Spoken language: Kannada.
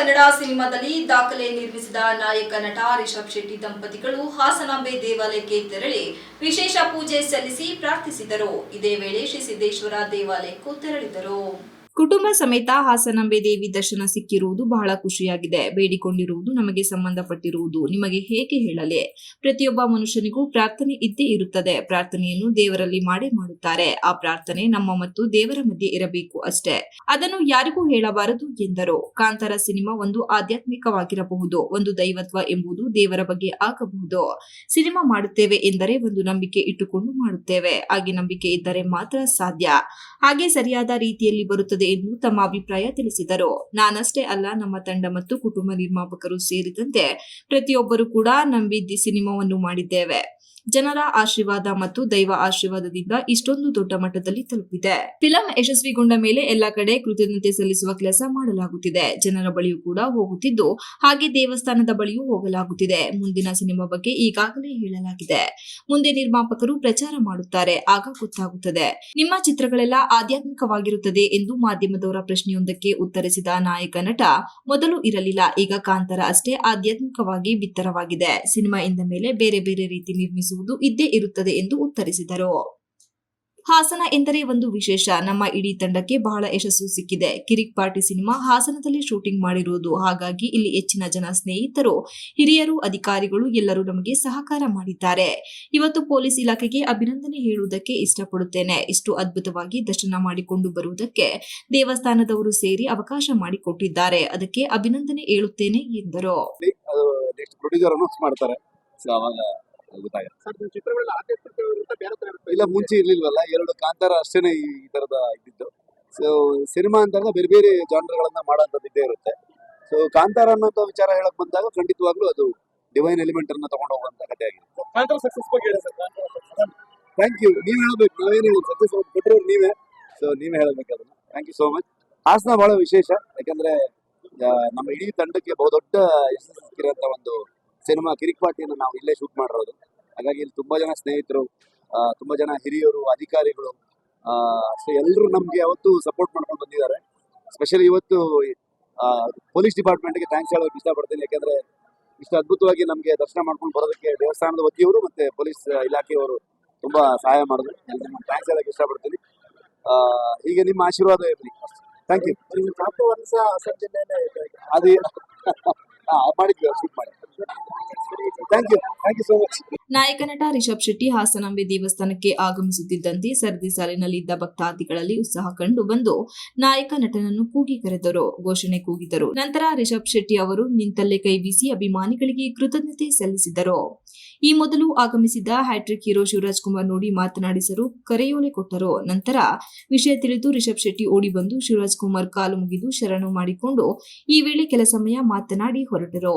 ಕನ್ನಡ ಸಿನಿಮಾದಲ್ಲಿ ದಾಖಲೆ ನಿರ್ಮಿಸಿದ ನಾಯಕ ನಟ ರಿಷಬ್ ಶೆಟ್ಟಿ ದಂಪತಿಗಳು ಹಾಸನಾಂಬೆ ದೇವಾಲಯಕ್ಕೆ ತೆರಳಿ ವಿಶೇಷ ಪೂಜೆ ಸಲ್ಲಿಸಿ ಪ್ರಾರ್ಥಿಸಿದರು. ಇದೇ ವೇಳೆ ಶ್ರೀ ಸಿದ್ದೇಶ್ವರ ದೇವಾಲಯಕ್ಕೂ ತೆರಳಿದರು. ಕುಟುಂಬ ಸಮೇತ ಹಾಸನಾಂಬೆ ದೇವಿ ದರ್ಶನ ಸಿಕ್ಕಿರುವುದು ಬಹಳ ಖುಷಿಯಾಗಿದೆ. ಬೇಡಿಕೊಂಡಿರುವುದು ನಮಗೆ ಸಂಬಂಧಪಟ್ಟಿರುವುದು. ನಿಮಗೆ ಹೇಗೆ ಹೇಳಲೆ? ಪ್ರತಿಯೊಬ್ಬ ಮನುಷ್ಯನಿಗೂ ಪ್ರಾರ್ಥನೆ ಇದ್ದೇ ಇರುತ್ತದೆ. ಪ್ರಾರ್ಥನೆಯನ್ನು ದೇವರಲ್ಲಿ ಮಾಡಿ ಮಾಡುತ್ತಾರೆ. ಆ ಪ್ರಾರ್ಥನೆ ನಮ್ಮ ಮತ್ತು ದೇವರ ಮಧ್ಯೆ ಇರಬೇಕು ಅಷ್ಟೇ. ಅದನ್ನು ಯಾರಿಗೂ ಹೇಳಬಾರದು ಎಂದರು. ಕಾಂತಾರ ಸಿನಿಮಾ ಒಂದು ಆಧ್ಯಾತ್ಮಿಕವಾಗಿರಬಹುದು. ಒಂದು ದೈವತ್ವ ಎಂಬುದು ದೇವರ ಬಗ್ಗೆ ಆಗಬಹುದು. ಸಿನಿಮಾ ಮಾಡುತ್ತೇವೆ ಎಂದರೆ ಒಂದು ನಂಬಿಕೆ ಇಟ್ಟುಕೊಂಡು ಮಾಡುತ್ತೇವೆ. ಹಾಗೆ ನಂಬಿಕೆ ಇದ್ದರೆ ಮಾತ್ರ ಸಾಧ್ಯ. ಹಾಗೆ ಸರಿಯಾದ ರೀತಿಯಲ್ಲಿ ಬರುತ್ತದೆ ಎಂದು ತಮ್ಮ ಅಭಿಪ್ರಾಯ ತಿಳಿಸಿದರು. ನಾನಷ್ಟೇ ಅಲ್ಲ, ನಮ್ಮ ತಂಡ ಮತ್ತು ಕುಟುಂಬ ನಿರ್ಮಾಪಕರು ಸೇರಿದಂತೆ ಪ್ರತಿಯೊಬ್ಬರು ಕೂಡ ನಂಬಿದ್ದಿ ಸಿನಿಮಾವನ್ನು ಮಾಡಿದ್ದೇವೆ. ಜನರ ಆಶೀರ್ವಾದ ಮತ್ತು ದೈವ ಆಶೀರ್ವಾದದಿಂದ ಇಷ್ಟೊಂದು ದೊಡ್ಡ ಮಟ್ಟದಲ್ಲಿ ತಲುಪಿದೆ. ಫಿಲಂ ಯಶಸ್ವಿಗೊಂಡ ಮೇಲೆ ಎಲ್ಲ ಕಡೆ ಕೃತಜ್ಞತೆ ಸಲ್ಲಿಸುವ ಕೆಲಸ ಮಾಡಲಾಗುತ್ತಿದೆ. ಜನರ ಬಳಿಯೂ ಕೂಡ ಹೋಗುತ್ತಿದ್ದು, ಹಾಗೆ ದೇವಸ್ಥಾನದ ಬಳಿಯೂ ಹೋಗಲಾಗುತ್ತಿದೆ. ಮುಂದಿನ ಸಿನಿಮಾ ಬಗ್ಗೆ ಈಗಾಗಲೇ ಹೇಳಲಾಗಿದೆ. ಮುಂದೆ ನಿರ್ಮಾಪಕರು ಪ್ರಚಾರ ಮಾಡುತ್ತಾರೆ, ಆಗ ಗೊತ್ತಾಗುತ್ತದೆ. ನಿಮ್ಮ ಚಿತ್ರಗಳೆಲ್ಲ ಆಧ್ಯಾತ್ಮಿಕವಾಗಿರುತ್ತದೆ ಎಂದು ಮಾಧ್ಯಮದವರ ಪ್ರಶ್ನೆಯೊಂದಕ್ಕೆ ಉತ್ತರಿಸಿದ ನಾಯಕ ನಟ, ಮೊದಲು ಇರಲಿಲ್ಲ, ಈಗ ಕಾಂತಾರ ಅಷ್ಟೇ ಆಧ್ಯಾತ್ಮಿಕವಾಗಿ ಬಿತ್ತರವಾಗಿದೆ. ಸಿನಿಮಾ ಎಂದ ಮೇಲೆ ಬೇರೆ ಬೇರೆ ರೀತಿ ನಿರ್ಮಿಸುವುದು ಇದ್ದೇ ಇರುತ್ತದೆ ಎಂದು ಉತ್ತರಿಸಿದರು. ಹಾಸನ ಎಂದರೆ ಒಂದು ವಿಶೇಷ. ನಮ್ಮ ಇಡೀ ತಂಡಕ್ಕೆ ಬಹಳ ಯಶಸ್ಸು ಸಿಕ್ಕಿದೆ. ಕಿರಿಕ್ ಪಾರ್ಟಿ ಸಿನಿಮಾ ಹಾಸನದಲ್ಲಿ ಶೂಟಿಂಗ್ ಮಾಡಿರುವುದು ಹಾಗಾಗಿ ಇಲ್ಲಿ ಹೆಚ್ಚಿನ ಜನ ಸ್ನೇಹಿತರು, ಹಿರಿಯರು, ಅಧಿಕಾರಿಗಳು ಎಲ್ಲರೂ ನಮಗೆ ಸಹಕಾರ ಮಾಡಿದ್ದಾರೆ. ಇವತ್ತು ಪೊಲೀಸ್ ಇಲಾಖೆಗೆ ಅಭಿನಂದನೆ ಹೇಳುವುದಕ್ಕೆ ಇಷ್ಟಪಡುತ್ತೇನೆ. ಇಷ್ಟು ಅದ್ಭುತವಾಗಿ ದರ್ಶನ ಮಾಡಿಕೊಂಡು ಬರುವುದಕ್ಕೆ ದೇವಸ್ಥಾನದವರು ಸೇರಿ ಅವಕಾಶ ಮಾಡಿಕೊಟ್ಟಿದ್ದಾರೆ. ಅದಕ್ಕೆ ಅಭಿನಂದನೆ ಹೇಳುತ್ತೇನೆ ಎಂದರು. ಇಲ್ಲ ಮುಂಚೆ ಇರ್ಲಿಲ್ವಲ್ಲ ಎರಡು ಕಾಂತಾರ ಅಷ್ಟೇನೆ ಈ ತರದ ಇದ್ದಿದ್ದು. ಸೊ ಸಿನಿಮಾ ಅಂದಾಗ ಬೇರೆ ಬೇರೆ ಜಾನರ್ಗಳನ್ನ ಮಾಡೋಂಥದ್ದು ಇದ್ದೇ ಇರುತ್ತೆ. ಸೊ ಕಾಂತಾರ ಅನ್ನೋಂಥ ವಿಚಾರ ಹೇಳಕ್ ಬಂದಾಗ ಖಂಡಿತವಾಗ್ಲೂ ಅದು ಡಿವೈನ್ ಎಲಿಮೆಂಟ್ ಅನ್ನ ತಗೊಂಡು ಹೋಗುವಂತ ಕಥೆ ಆಗಿರುತ್ತೆ. ಥ್ಯಾಂಕ್ ಯು ನೀವ್ ಹೇಳ್ಬೇಕು. ನಾವೇನು ಸಕ್ಸಸ್ ಕೊಟ್ಟರು ನೀವೇ. ಸೊ ನೀವೇ ಹೇಳ್ಬೇಕು ಅದನ್ನ. Thank you so much Hassan ಬಹಳ ವಿಶೇಷ. ಯಾಕಂದ್ರೆ ನಮ್ಮ ಇಡೀ ತಂಡಕ್ಕೆ ಬಹುದೊಡ್ಡ ಯಶಸ್ಸು ಸಿಕ್ಕಿರೋಂಥ ಒಂದು ಸಿನಿಮಾ ಕಿರಿಕ್ ಪಾರ್ಟಿಯನ್ನು ನಾವು ಇಲ್ಲೇ ಶೂಟ್ ಮಾಡಿರೋದು. ಹಾಗಾಗಿ ಇಲ್ಲಿ ತುಂಬಾ ಜನ ಸ್ನೇಹಿತರು ತುಂಬಾ ಜನ ಹಿರಿಯರು ಅಧಿಕಾರಿಗಳು ಸೊ ಎಲ್ಲರೂ ನಮ್ಗೆ ಯಾವತ್ತು ಸಪೋರ್ಟ್ ಮಾಡ್ಕೊಂಡು ಬಂದಿದ್ದಾರೆ. ಸ್ಪೆಷಲಿ ಇವತ್ತು ಪೊಲೀಸ್ ಡಿಪಾರ್ಟ್ಮೆಂಟ್ಗೆ ಥ್ಯಾಂಕ್ಸ್ ಹೇಳೋಕೆ ಇಷ್ಟಪಡ್ತೀನಿ. ಯಾಕಂದ್ರೆ ಇಷ್ಟು ಅದ್ಭುತವಾಗಿ ನಮಗೆ ದರ್ಶನ ಮಾಡ್ಕೊಂಡು ಬರೋದಕ್ಕೆ ದೇವಸ್ಥಾನದ ವತಿಯವರು ಮತ್ತೆ ಪೊಲೀಸ್ ಇಲಾಖೆಯವರು ತುಂಬಾ ಸಹಾಯ ಮಾಡಿದ್ರು. ಥ್ಯಾಂಕ್ಸ್ ಹೇಳೋಕೆ ಇಷ್ಟಪಡ್ತೀನಿ. ಈಗ ಹೀಗೆ ನಿಮ್ಮ ಆಶೀರ್ವಾದ ಇರಲಿ. ಥ್ಯಾಂಕ್ ಯು ಅದು. ಮಾಡಿದ್ವಿ ಶೂಟ್ ಮಾಡಿ ನಾಯಕ ನಟ ರಿಷಬ್ ಶೆಟ್ಟಿ ಹಾಸನಾಂಬೆ ದೇವಸ್ಥಾನಕ್ಕೆ ಆಗಮಿಸುತ್ತಿದ್ದಂತೆ ಸರದಿ ಸಾಲಿನಲ್ಲಿದ್ದ ಭಕ್ತಾದಿಗಳಲ್ಲಿ ಉತ್ಸಾಹ ಕಂಡು ಬಂದು ನಾಯಕ ನಟನನ್ನು ಕೂಗಿ ಕರೆದರು, ಘೋಷಣೆ ಕೂಗಿದರು. ನಂತರ ರಿಷಬ್ ಶೆಟ್ಟಿ ಅವರು ನಿಂತಲ್ಲೇ ಕೈ ಬೀಸಿ ಅಭಿಮಾನಿಗಳಿಗೆ ಕೃತಜ್ಞತೆ ಸಲ್ಲಿಸಿದರು. ಈ ಮೊದಲು ಆಗಮಿಸಿದ ಹ್ಯಾಟ್ರಿಕ್ ಹೀರೋ ಶಿವರಾಜ್ ಕುಮಾರ್ ನೋಡಿ ಮಾತನಾಡಿಸಲು ಕರೆಯೋಲೆ ಕೊಟ್ಟರು. ನಂತರ ವಿಷಯ ತಿಳಿದು ರಿಷಬ್ ಶೆಟ್ಟಿ ಓಡಿ ಬಂದು ಶಿವರಾಜ್ ಕುಮಾರ್ ಕಾಲು ಮುಗಿದು ಶರಣು ಮಾಡಿಕೊಂಡು ಈ ವೇಳೆ ಕೆಲ ಸಮಯ ಮಾತನಾಡಿ ಹೊರಟರು.